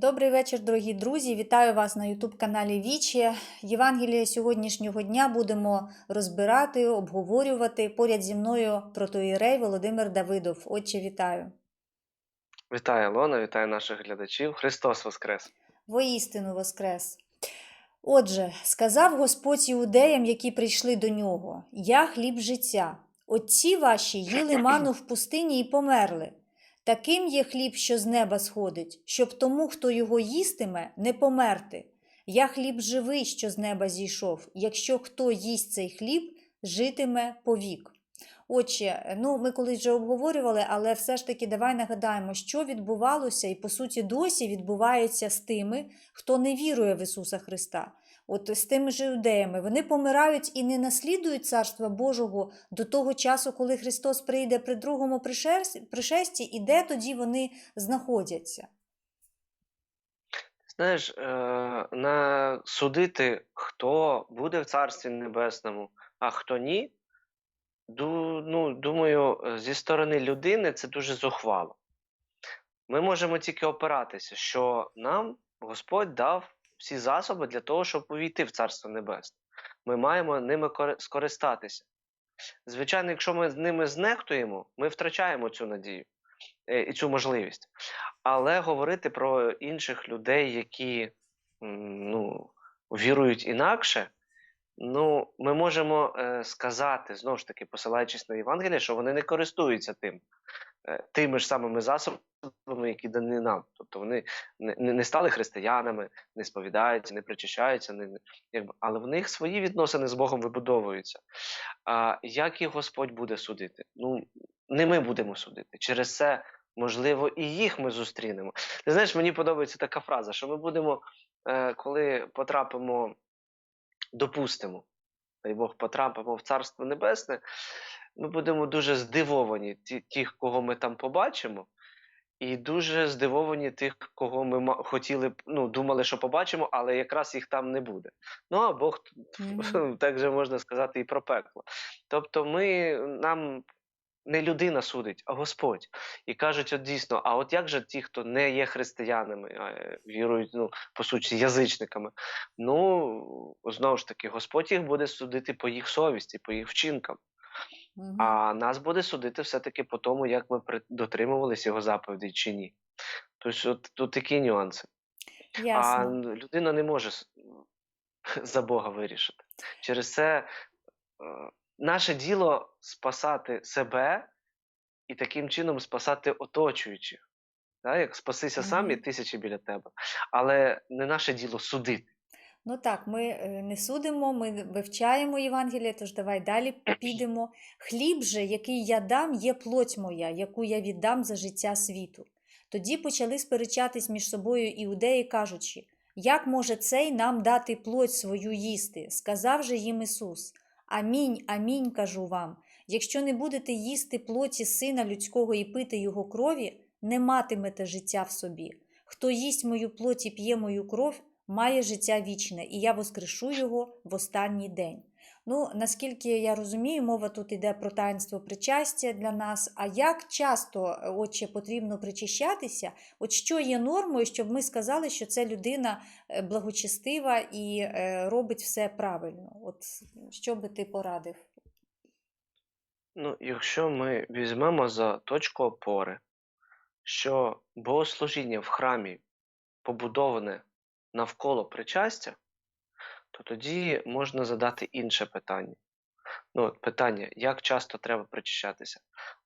Добрий вечір, дорогі друзі. Вітаю вас на Ютуб-каналі Вічі. Євангеліє сьогоднішнього дня будемо розбирати, обговорювати. Поряд зі мною протоїрей Володимир Давидов. Отче, вітаю. Вітаю, Лона, вітаю наших глядачів. Христос Воскрес! Воістину воскрес. Отже, сказав Господь іудеям, які прийшли до нього: Я хліб життя. Отці ваші їли ману в пустині і померли. Таким є хліб, що з неба сходить, щоб тому, хто його їстиме, не померти. Я хліб живий, що з неба зійшов. Якщо хто їсть цей хліб, житиме повік. Отже, ну ми колись вже обговорювали, але все ж таки давай нагадаємо, що відбувалося і по суті досі відбувається з тими, хто не вірує в Ісуса Христа. От з тими ж іудеями вони помирають і не наслідують Царства Божого до того часу, коли Христос прийде при другому пришесті, і де тоді вони знаходяться. Знаєш, е, на судити, хто буде в Царстві Небесному, а хто ні, ну, думаю, зі сторони людини це дуже зухвало. Ми можемо тільки опиратися, що нам Господь дав всі засоби для того, щоб увійти в Царство Небесне. Ми маємо ними скористатися. Звичайно, якщо ми з ними знехтуємо, ми втрачаємо цю надію е, і цю можливість. Але говорити про інших людей, які ну, вірують інакше, ну, ми можемо е, сказати, знову ж таки, посилаючись на Євангеліє, що вони не користуються тим, тими ж самими засобами, які дані нам. Тобто вони не, не стали християнами, не сповідаються, не причащаються, не- якби, але в них свої відносини з Богом вибудовуються. А як їх Господь буде судити? Ну, не ми будемо судити. Через це, можливо, і їх ми зустрінемо. Ти знаєш, мені подобається така фраза, що ми будемо, е, коли потрапимо, допустимо, дай Бог, потрапимо в Царство Небесне, ми будемо дуже здивовані тих, кого ми там побачимо, і дуже здивовані тих, кого ми хотіли ну, думали, що побачимо, але якраз їх там не буде. Ну, а Бог Мгм. так же можна сказати і про пекло. Тобто, ми нам не людина судить, а Господь. І кажуть, от дійсно, а от як же ті, хто не є християнами, а е, вірують, ну, по суті, язичниками? Ну, знову ж таки, Господь їх буде судити по їх совісті, по їх вчинкам. А нас буде судити все-таки по тому, як ми дотримувалися його заповідей чи ні. Тобто, от тут такі нюанси. А Ясно. н- людина не може за Бога вирішити. Через це е, наше діло спасати себе і таким чином спасати оточуючих. Да? Як спасися сам і тисячі біля тебе. Але не наше діло судити. Ну так, ми е, не судимо, ми вивчаємо Євангеліє, тож давай далі підемо. Хліб же, який я дам, є плоть моя, яку я віддам за життя світу. Тоді почали сперечатись між собою іудеї, кажучи, як може цей нам дати плоть свою їсти? Сказав же їм Ісус. Амінь, амінь, кажу вам. Якщо не будете їсти плоті сина людського і пити його крові, не матимете життя в собі. Хто їсть мою плоть і п'є мою кров, має життя вічне, і я воскрешу його в останній день. Ну, наскільки я розумію, мова тут йде про таїнство причастя для нас. А як часто, отче, потрібно причащатися? От що є нормою, щоб ми сказали, що це людина е, благочестива і е, робить все правильно? От що би ти порадив? Ну, якщо ми візьмемо за точку опори, що богослужіння в храмі побудоване навколо причастя, то тоді можна задати інше питання. Ну, питання, як часто треба причащатися?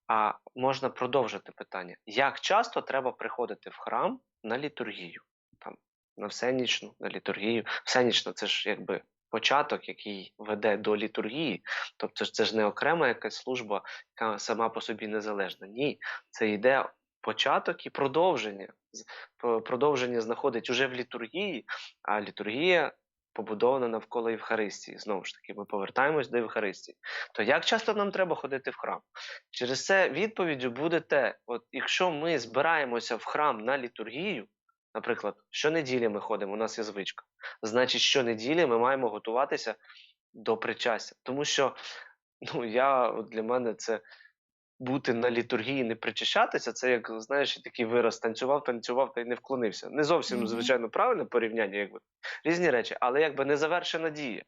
А можна продовжити питання, як часто треба приходити в храм на літургію? Там, на всенічну, на літургію. Всенічна це ж якби початок, який веде до літургії. Тобто це ж не окрема якась служба, яка сама по собі незалежна. Ні, це йде початок і продовження. Продовження знаходить уже в літургії, а літургія побудована навколо Євхаристії. Знову ж таки, ми повертаємось до Євхаристії. То як часто нам треба ходити в храм? Через це відповіддю буде те: от якщо ми збираємося в храм на літургію, наприклад, щонеділі ми ходимо, у нас є звичка, значить, щонеділі ми маємо готуватися до причастя. Тому що ну, я, от для мене це бути на літургії, не причащатися, це як, знаєш, такий вираз танцював, танцював та й не вклонився. Не зовсім, звичайно, правильне порівняння, якби різні речі, але якби незавершена дія.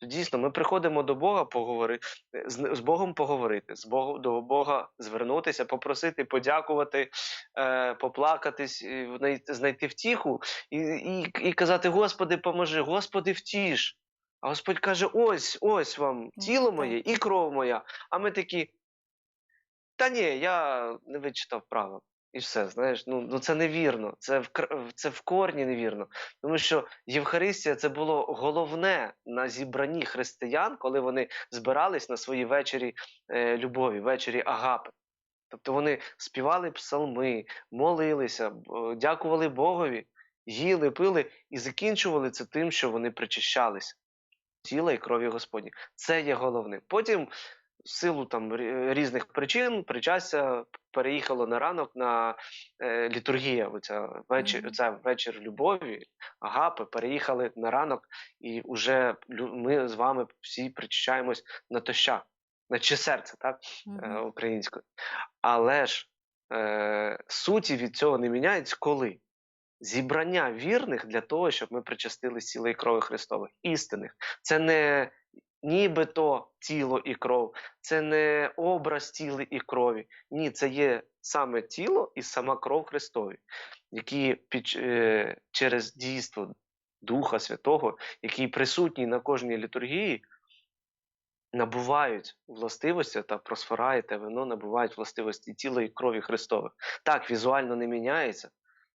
То Дійсно, ми приходимо до Бога поговорити, з, Богом поговорити, з Богом до Бога звернутися, попросити, подякувати, е, поплакатись, знайти втіху і, і, і казати: Господи, поможи, Господи, втіш. А Господь каже: ось, ось вам тіло моє і кров моя. А ми такі. Та ні, я не вичитав правил. І все, знаєш, ну, ну це невірно, це в, це в корні невірно. Тому що Євхаристія це було головне на зібранні християн, коли вони збирались на своїй вечері е, любові, вечері Агапи. Тобто вони співали псалми, молилися, дякували Богові, їли, пили і закінчували це тим, що вони причащалися тіла і крові Господні. Це є головним. Потім, в силу там різних причин, причастя переїхало на ранок на е, літургія. Оця вечір, Мгм. оця вечір любові, агапи, переїхали на ранок, і вже ми з вами всі причащаємось на тоща, на чи серце, так? е, українською. Але ж е, суті від цього не міняється коли? Зібрання вірних для того, щоб ми причастились тіла і крові Христових, істинних. Це не нібито тіло і кров, це не образ тіла і крові. Ні, це є саме тіло і сама кров Христові, які під, е, через дійство Духа Святого, який присутній на кожній літургії, набувають властивості та просфора те вино набувають властивості тіла і крові Христових. Так, візуально не міняється.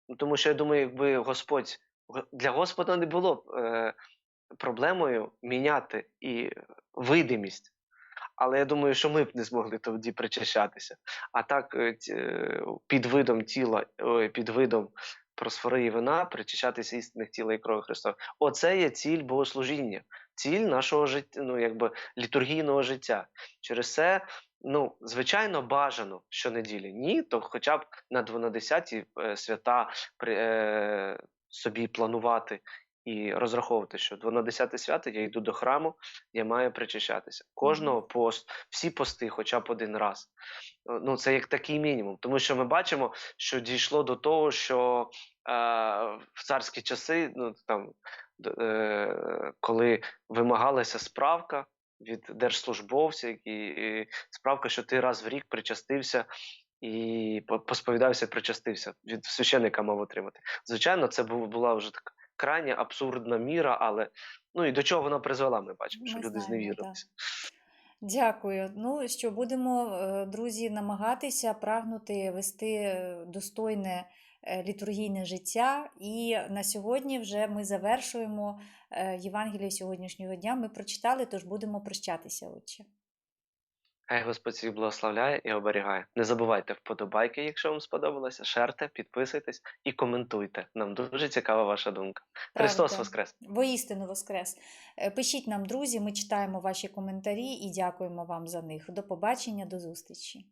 Ну, тому що я думаю, якби Господь для Господа не було б е, проблемою міняти і видимість. Але я думаю, що ми б не змогли тоді причащатися. А так, е, е, під видом тіла, під видом просфори і вина, причащатися істинних тіла і крові Христова. Оце є ціль богослужіння, ціль нашого життя, ну якби літургійного життя. Через це, ну, звичайно, бажано щонеділі. Ні, то хоча б на 12 е, свята при, е, собі планувати і розраховувати, що 12 свято я йду до храму, я маю причащатися. Кожного пост, всі пости, хоча б один раз. Е, Ну, це як такий мінімум. Тому що ми бачимо, що дійшло до того, що е, в царські часи, ну там, е, коли вимагалася справка від держслужбовця, який, і справка, що ти раз в рік причастився і посповідався, причастився. Від священника мав отримати. Звичайно, це була вже така крайня абсурдна міра, але ну і до чого вона призвела, ми бачимо, що Ми люди зневірилися. Дякую. Ну що будемо, е, друзі, намагатися прагнути вести е, достойне е, літургійне життя. І на сьогодні вже ми завершуємо Євангеліє сьогоднішнього дня. Ми прочитали, тож будемо прощатися, отче. Хай Господь всіх благословляє і оберігає. Не забувайте вподобайки, якщо вам сподобалося, шерте, підписуйтесь і коментуйте. Нам дуже цікава ваша думка. Христос Воскрес! Воістину Воскрес. Е, Пишіть нам, друзі, ми читаємо ваші коментарі і дякуємо вам за них. До побачення, до зустрічі.